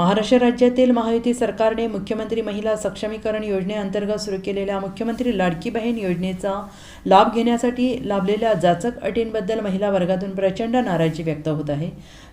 महाराष्ट्र राज्यातील महायुती सरकारने मुख्यमंत्री महिला सक्षमीकरण योजनेअंतर्गत सुरू केलेल्या मुख्यमंत्री लाडकी बहीण योजनेचा लाभ घेण्यासाठी लाभलेल्या जाचक अटींबद्दल महिला वर्गातून प्रचंड नाराजी व्यक्त होत आहे.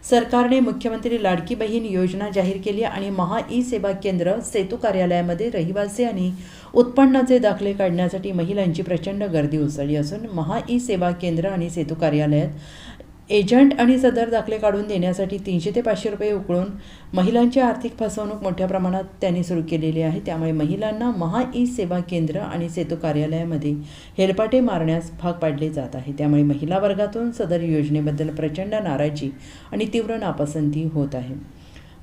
सरकारने मुख्यमंत्री लाडकी बहीण योजना जाहीर केली आणि महा ई सेवा केंद्र सेतू कार्यालयामध्ये रहिवासी आणि उत्पन्नाचे दाखले काढण्यासाठी महिलांची प्रचंड गर्दी उसळली असून महा ई सेवा केंद्र आणि सेतू कार्यालयात एजंट आणि सदर दाखले काढून देण्यासाठी तीनशे ते पाचशे रुपये उकळून महिलांची आर्थिक फसवणूक मोठ्या प्रमाणात त्यांनी सुरू केलेली आहे. त्यामुळे महिलांना महा ई सेवा केंद्र आणि सेतू कार्यालयामध्ये हेलपाटे मारण्यास भाग पाडले जात आहे. त्यामुळे महिला वर्गातून सदर योजनेबद्दल प्रचंड नाराजी आणि तीव्र नापसंती होत आहे.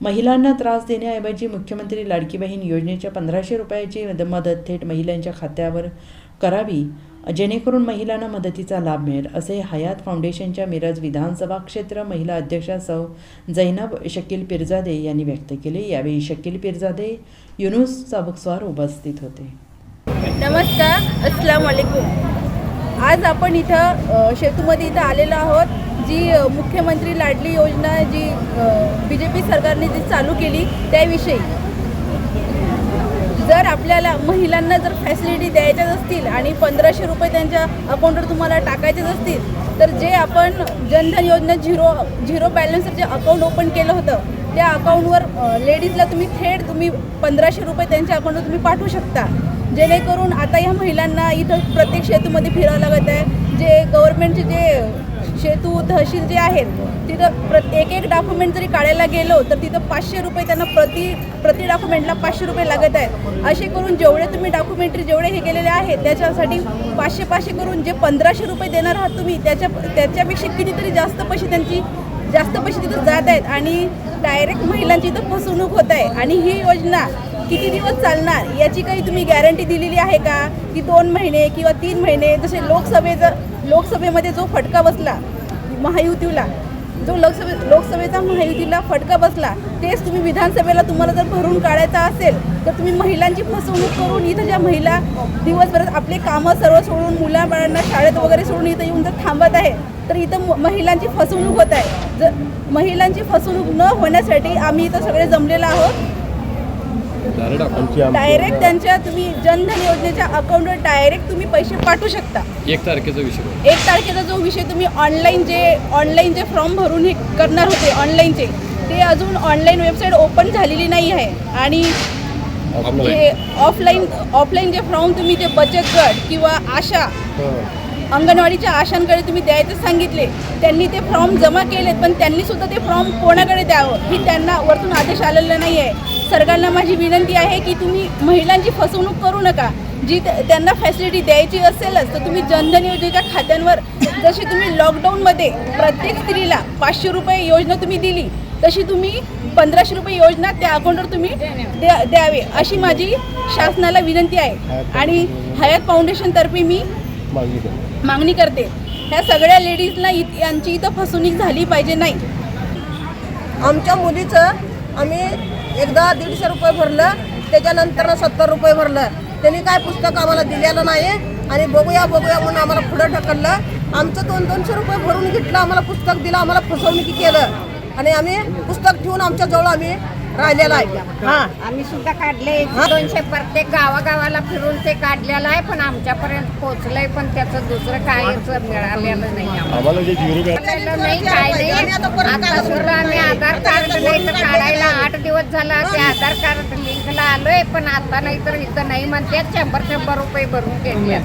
महिलांना त्रास देण्याऐवजी मुख्यमंत्री लाडकी बहीण योजनेच्या पंधराशे रुपयाची मद- मदत थेट महिलांच्या खात्यावर करावी जेणेकरून महिलांना मदतीचा लाभ मिळेल असे हयात फाउंडेशनच्या मिरज विधानसभा क्षेत्र महिला अध्यक्षा सौ जैनब शकील पिरजादे यांनी व्यक्त केले. यावेळी शकील पिरजादे युनुस साबुकस्वार उपस्थित होते. नमस्कार अस्सलाम वालेकुम आज आपण इथं शेतूमध्ये इथं आलेलो आहोत जी मुख्यमंत्री लाडली योजना जी बी जे पी सरकारने जी चालू केली त्याविषयी. जर आपल्याला महिलांना जर फॅसिलिटी द्यायच्याच असतील आणि पंधराशे रुपये त्यांच्या अकाउंटवर तुम्हाला टाकायचेच असतील तर जे आपण जनधन योजना झिरो झिरो बॅलन्सचं जे अकाउंट ओपन केलं होतं त्या अकाउंटवर लेडीजला तुम्ही थेट तुम्ही पंधराशे रुपये त्यांच्या अकाउंटवर तुम्ही पाठवू शकता. जेणेकरून आता या महिलांना इथं प्रत्येक शेतूमध्ये फिरावं लागत आहे. जे गव्हर्मेंटचे जे शेतू तहसील जे आहेत तिथं प्र एक एक डॉक्युमेंट जरी काढायला गेलो तर तिथं पाचशे रुपये त्यांना प्रति प्रति डॉक्युमेंटला पाचशे रुपये लागत आहेत. असे करून जेवढे तुम्ही डॉक्युमेंटरी जेवढे हे केलेले आहेत त्याच्यासाठी पाचशे पाचशे करून जे पंधराशे रुपये देणार आहात तुम्ही त्याच्या त्याच्यापेक्षा कितीतरी जास्त पैसे त्यांची जास्त पैसे तिथं जात आहेत. आणि डायरेक्ट महिलांची इथं फसवणूक होत आहे. आणि ही योजना किती दिवस चालणार? याची काही तुम्ही गॅरंटी दिलेली आहे का? की दोन महिने किंवा तीन महिने जसे लोकसभेचा लोकसभेमध्ये जो फटका बसला महायुतीला जो लोकसभे लोकसभेचा महायुतीला फटका बसला तेच तुम्ही विधानसभेला तुम्हाला जर भरून काढायचा असेल तर तुम्ही महिलांची फसवणूक करून इथं ज्या महिला दिवसभरात आपले कामं सर्व सोडून मुलाबाळांना शाळेत वगैरे सोडून इथं येऊन जर थांबत आहे तर इथं म- महिलांची फसवणूक होत आहे. जर महिलांची फसवणूक न होण्यासाठी आम्ही इथं सगळे जमलेलो आहोत. डायरेक्ट त्यांच्या तुम्ही जनधन योजनेच्या अकाउंटवर डायरेक्ट तुम्ही पैसे पाठवू शकता. एक तारखेचा विषय. एक तारखेचा जो विषय तुम्ही ऑनलाईन जे ऑनलाईन जे फॉर्म भरून हे करणार होते ऑनलाईनचे ते अजून ऑनलाईन वेबसाईट ओपन झालेली नाही आहे. आणि ऑफलाईन ऑफलाईन जे फॉर्म तुम्ही जे बचत गट किंवा आशा अंगणवाडीच्या आशांकडे तुम्ही द्यायचं सांगितले त्यांनी ते फॉर्म जमा केलेत पण त्यांनी सुद्धा ते फॉर्म कोणाकडे द्यावं ही त्यांना वरतून आदेश आलेला नाही आहे सरकारला माझी विनंती आहे की तुम्ही महिलांची फसवणूक करू नका. जी त्यांना फॅसिलिटी द्यायची असेलच तर तुम्ही जनधन योजनेच्या खात्यांवर जशी तुम्ही लॉकडाऊनमध्ये प्रत्येक स्त्रीला पाचशे रुपये योजना तुम्ही दिली तशी तुम्ही पंधराशे रुपये योजना त्या अकाउंटवर तुम्ही द्या द्यावे अशी माझी शासनाला विनंती आहे. आणि हयात फाउंडेशनतर्फे मी मागणी करते. ह्या सगळ्या लेडीजला इत यांची इथं फसवणूक झाली पाहिजे नाही. आमच्या मुलीचं आम्ही एकदा दीडशे रुपये भरलं त्याच्यानंतर सत्तर रुपये भरलं. त्यांनी काय पुस्तक आम्हाला दिलेलं नाही आणि बघूया बघूया म्हणून आम्हाला पुढं ढकललं. आमचं दोन दोनशे रुपये भरून घेतलं आम्हाला पुस्तक दिलं आम्हाला फसवणुकी केलं. आणि आम्ही पुस्तक ठेवून आमच्या जवळ आम्ही राहिलेलं आहे. हां आम्ही सुद्धा काढले. दोनशे प्रत्येक गावागावाला फिरून ते काढलेलं आहे पण आमच्यापर्यंत पोहोचलंय पण त्याचं दुसरं काहीच मिळालेलं नाही. आम्हाला. नाही काय नाही. आता सुद्धा आम्ही आधार कार्ड नाही तर काढायला आठ दिवस झाला ते आधार कार्ड लिंकला आलोय पण आता नाही तर इथं नाही म्हणते शंभर शंभर रुपये भरून घेतले